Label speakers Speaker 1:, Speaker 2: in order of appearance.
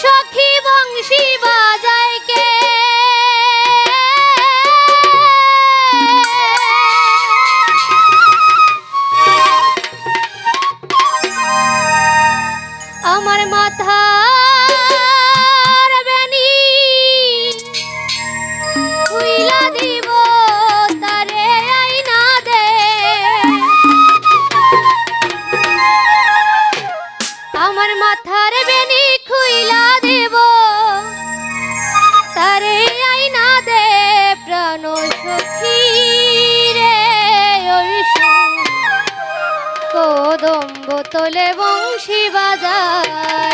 Speaker 1: সখী বংশী বাজায় কে? আমার মাথার বলে বংশী বাজায়